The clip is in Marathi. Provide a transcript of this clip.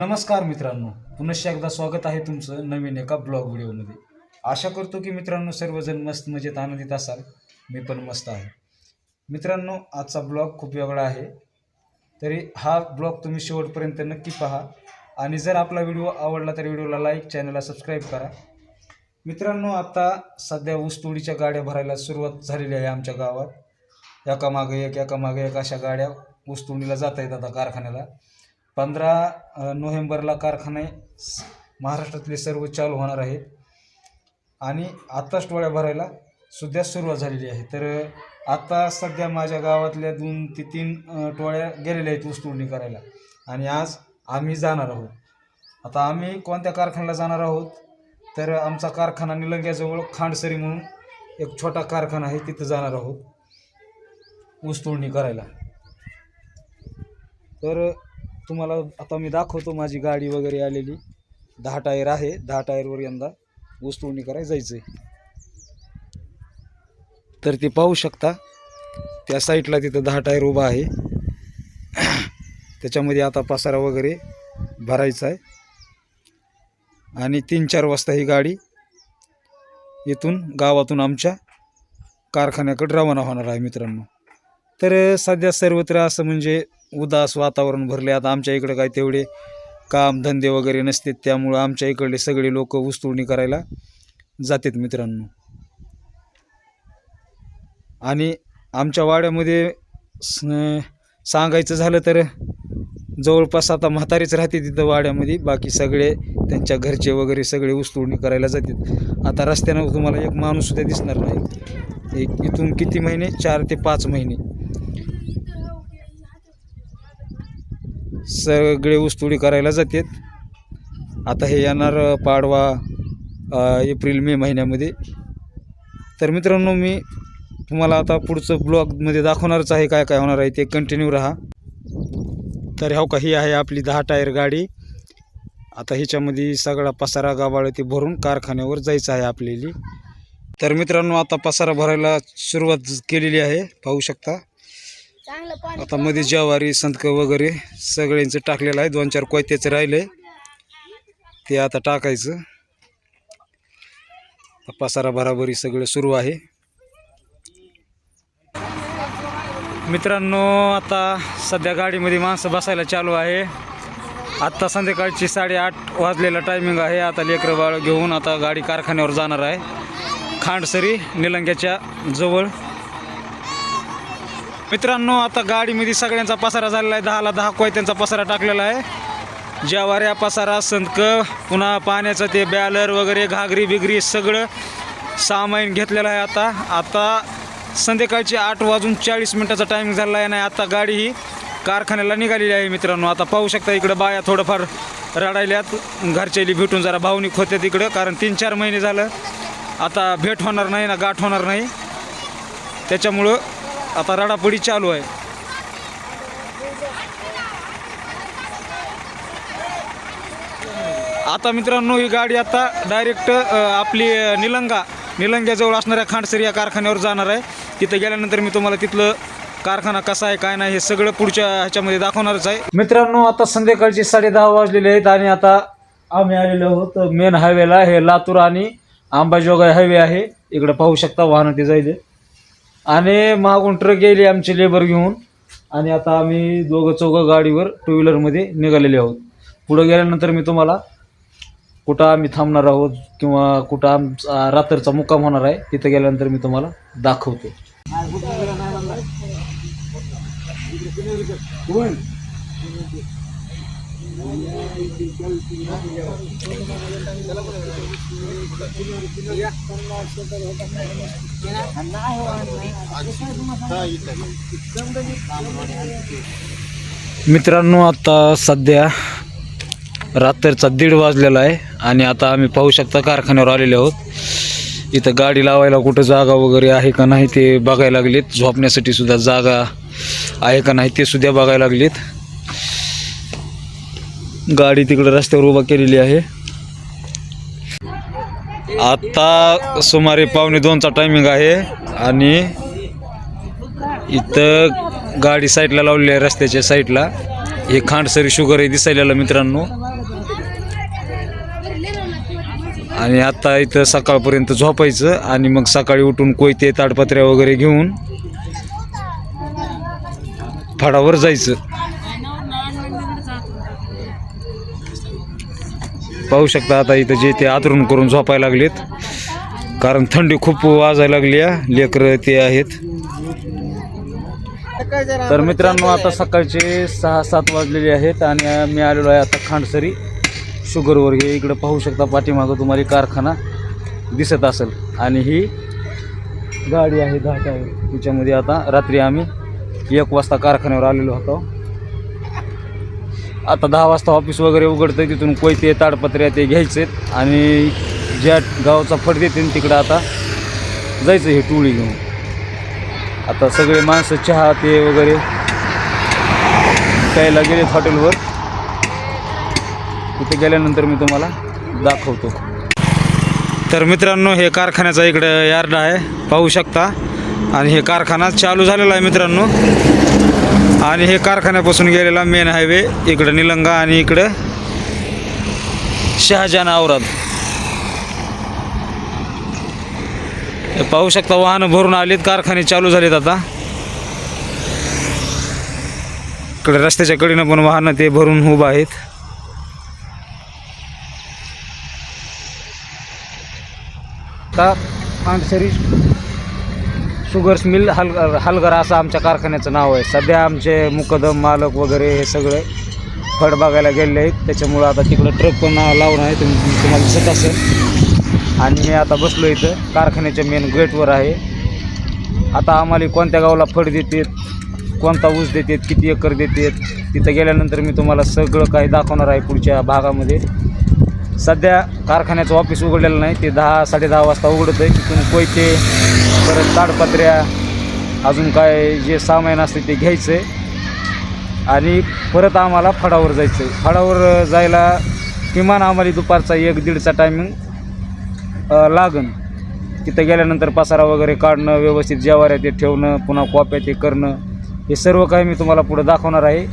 नमस्कार मित्रांनो पुनश्च एकदा स्वागत आहे तुमचं नवीन एका ब्लॉग व्हिडिओमध्ये. आशा करतो की मित्रांनो सर्वजण मस्त मजेत आनंदित असाल. मी पण मस्त आहे. मित्रांनो आजचा ब्लॉग खूप वेगळा आहे. तरी हा ब्लॉग तुम्ही शेवटपर्यंत नक्की पहा. आणि जर आपला व्हिडिओ आवडला तर व्हिडिओला लाईक चॅनलला सबस्क्राईब करा. मित्रांनो आता सध्या ऊसतोडीच्या गाड्या भरायला सुरुवात झालेली आहे आमच्या गावात. एकामागे एक एकामागे एक अशा गाड्या ऊसतोडीला जात आहेत आता कारखान्याला. पंधरा नोव्हेंबरला कारखाने महाराष्ट्रातले सर्व चालू होणार आहेत. आणि आत्ताच टोळ्या भरायला सुद्धा सुरुवात झालेली आहे. तर आत्ता सध्या माझ्या गावातल्या दोन ते तीन टोळ्या गेलेल्या आहेत ऊसतोडणी करायला. आणि आज आम्ही जाणार आहोत. आता आम्ही कोणत्या कारखान्याला जाणार आहोत? तर आमचा कारखाना निलंग्याजवळ खांडसरी म्हणून एक छोटा कारखाना आहे तिथं जाणार आहोत. ऊसतोडणी करायला. तर तुम्हाला आता मी दाखवतो माझी गाडी वगैरे आलेली. दहा टायर आहे. दहा टायरवर यंदा ऊसतोडणी करायला जायचं आहे तर ते पाहू शकता त्या साईडला तिथं दहा टायर उभा आहे. त्याच्यामध्ये आता पसारा वगैरे भरायचा आहे. आणि तीन चार वाजता ही गाडी इथून गावातून आमच्या कारखान्याकडे रवाना होणार आहे मित्रांनो. तर सध्या सर्वत्र असं म्हणजे उदास वातावरण भरले. आता आमच्या इकडं काय तेवढे काम धंदे वगैरे नसते त्यामुळं आमच्या इकडले सगळे लोक ऊसतोडणी करायला जातात मित्रांनो. आणि आमच्या वाड्यामध्ये सांगायचं झालं तर जवळपास आता म्हातारीच राहते तिथं वाड्यामध्ये बाकी सगळे त्यांच्या घरचे वगैरे सगळे ऊसतोडणी करायला जातात. आता रस्त्यानं तुम्हाला एक माणूससुद्धा दिसणार नाही. एक इथून किती महिने? चार ते पाच महिने. सगळे ऊसतोडी करायला जातात. आता हे येणार पाडवा एप्रिल मे महिन्यामध्ये. तर मित्रांनो मी तुम्हाला आता पुढचं ब्लॉगमध्ये दाखवणारच आहे काय काय होणार आहे ते कंटिन्यू राहा. तर हो का ही आहे आपली दहा टायर गाडी. आता ह्याच्यामध्ये सगळा पसारा गाबाळ ते भरून कारखान्यावर जायचं आहे आपल्याली. तर मित्रांनो आता पसारा भरायला सुरुवात केलेली आहे. पाहू शकता. आता मध्ये ज्वारी संतक वगैरे सगळ्यांचं टाकलेलं आहे. दोन चार कोयत्याचं राहिले. ते आता टाकायचं. पसारा भराभरी सगळं सुरू आहे. मित्रांनो आता सध्या गाडीमध्ये माणसं बसायला चालू आहे. आत्ता संध्याकाळची साडेआठ वाजलेला टायमिंग आहे. आता लेकरं बाळ घेऊन आता गाडी कारखान्यावर जाणार आहे. खांडसरी निलंग्याच्या जवळ. मित्रांनो आता गाडीमध्ये सगळ्यांचा पसारा झालेला आहे. दहाला दहा कोयत्यांचा पसारा टाकलेला आहे. ज्वाऱ्या पसारा संतक पुन्हा पाण्याचं ते बॅलर वगैरे घागरी बिगरी सगळं सामान घेतलेलं आहे आता. आता संध्याकाळची आठ वाजून चाळीस मिनटाचा टायमिंग झालेला आहे नाही आता गाडी ही कारखान्याला निघालेली आहे मित्रांनो. आता पाहू शकता इकडं बाया थोडंफार रडायल्यात. घरच्याली भेटून जरा भावनिक होत्या तिकडं कारण तीन चार महिने झालं. आता भेट होणार नाही ना गाठ होणार नाही. त्याच्यामुळं आता रडापडी चालू आहे. आता मित्रांनो ही गाडी आता डायरेक्ट आपली निलंगा निलंग्याजवळ असणाऱ्या खांडसरी या कारखान्यावर जाणार आहे. तिथं गेल्यानंतर मी तुम्हाला तिथलं कारखाना कसा आहे काय नाही हे सगळं पुढच्या ह्याच्यामध्ये दाखवणारच आहे. मित्रांनो आता संध्याकाळचे साडे दहा वाजलेले आहेत आणि आता आम्ही आलेलो आहोत मेन हायवेला हे लातूर आणि अंबाजोगाई हायवे आहे. इकडं पाहू शकता वाहनं ते जाईल आणि मागून ट्रक गेली आमचे लेबर घेऊन. आणि आता आम्ही दोघं चौघं गाडीवर टू व्हीलरमध्ये निघालेले आहोत. पुढं गेल्यानंतर मी तुम्हाला कुठं आम्ही थांबणार आहोत किंवा कुठं आमचा रात्रीचा मुक्काम होणार आहे तिथं गेल्यानंतर मी तुम्हाला दाखवतो. मित्रांनो आता सध्या रात्रीचा दीड वाजलेला आहे आणि आता आम्ही पाहू शकता कारखान्यावर आलेले आहोत. इथं गाडी लावायला कुठं जागा वगैरे आहे का नाही ते बघायला लागलीत. झोपण्यासाठी सुद्धा जागा आहे का नाही ते सुद्धा बघायला लागलीत. गाडी तिकडं रस्त्यावर उभा केलेली आहे. आता सुमारे पावणे दोनचा टायमिंग आहे आणि इथं गाडी साईडला लावलेली आहे रस्त्याच्या साईडला हे खांडसरी शुगर आहे दिसायला मित्रांनो. आणि आता इथं सकाळपर्यंत झोपायचं आणि मग सकाळी उठून कोयते ताडपत्र्या वगैरे घेऊन फडावर जायचं. पाहू शकता आता इथं जे ते आतरून करून झोपायला लागलेत. कारण थंडी खूप वाजायला लागली आहे. लेकरं ते आहेत. तर मित्रांनो आता सकाळचे सहा सात वाजलेले आहेत आणि मी आलेलो आहे आता खांडसरी. शुगरवर हे इकडं पाहू शकता पाठीमागं तुम्हाला कारखाना दिसत असेल. आणि ही गाडी आहे घाट आहे. तिच्यामध्ये आता रात्री आम्ही एक वाजता कारखान्यावर आलेलो होतो. आता दहा वाजता ऑफिस वगैरे उघडतं तिथून कोयते ताडपत्र्या ते घ्यायचे आणि ज्या गावचा फट देते तिकडं आता जायचं हे टोळी घेऊन. आता सगळे माणसं चहा ते वगैरे प्यायला गेलेत हॉटेलवर. तिथे गेल्यानंतर मी तुम्हाला दाखवतो. तर मित्रांनो हे कारखान्याचा इकडं यार्ड आहे पाहू शकता. आणि हे कारखाना चालू झालेला आहे मित्रांनो. आणि हे कारखान्यापासून गेलेला मेन हायवे इकडं निलंगा आणि इकडं शहाजहान औराद पाहू शकता वाहनं भरून आलीत कारखाने चालू झालेत आता. इकडे रस्त्याच्या कडीनं पण वाहनं ते भरून उभं आहेत. आता शुगर्स मिल हल हलगरा असं आमच्या कारखान्याचं नाव आहे. सध्या आमचे मुकदम मालक वगैरे हे सगळे फळ बघायला गेलेले आहेत. त्याच्यामुळं आता तिकडं ट्रक पण लावून आहे. तुम्ही तुम्हाला दिसत असेल. आणि मी आता बसलो इथं. कारखान्याच्या मेन गेटवर आहे. आता आम्हाला कोणत्या गावाला फळ देतात कोणता ऊस देतात किती एकर देतात तिथं गेल्यानंतर मी तुम्हाला सगळं काही दाखवणार आहे पुढच्या भागामध्ये. सध्या कारखान्याचं ऑफिस उघडलेलं नाही. ते दहा साडे दहा वाजता उघडत आहे तिथून कोयते परत ताडपत्र्या अजून काय जे सामान असते ते घ्यायचं. आहे आणि परत आम्हाला फडावर जायचं आहे फडावर जायला किमान आम्हाला दुपारचा एक दीडचा टायमिंग लागन. तिथं गेल्यानंतर पसारा वगैरे काढणं व्यवस्थित जेवाऱ्या ते ठेवणं पुन्हा कॉप्या ते करणं हे सर्व काही मी तुम्हाला पुढं दाखवणार आहे.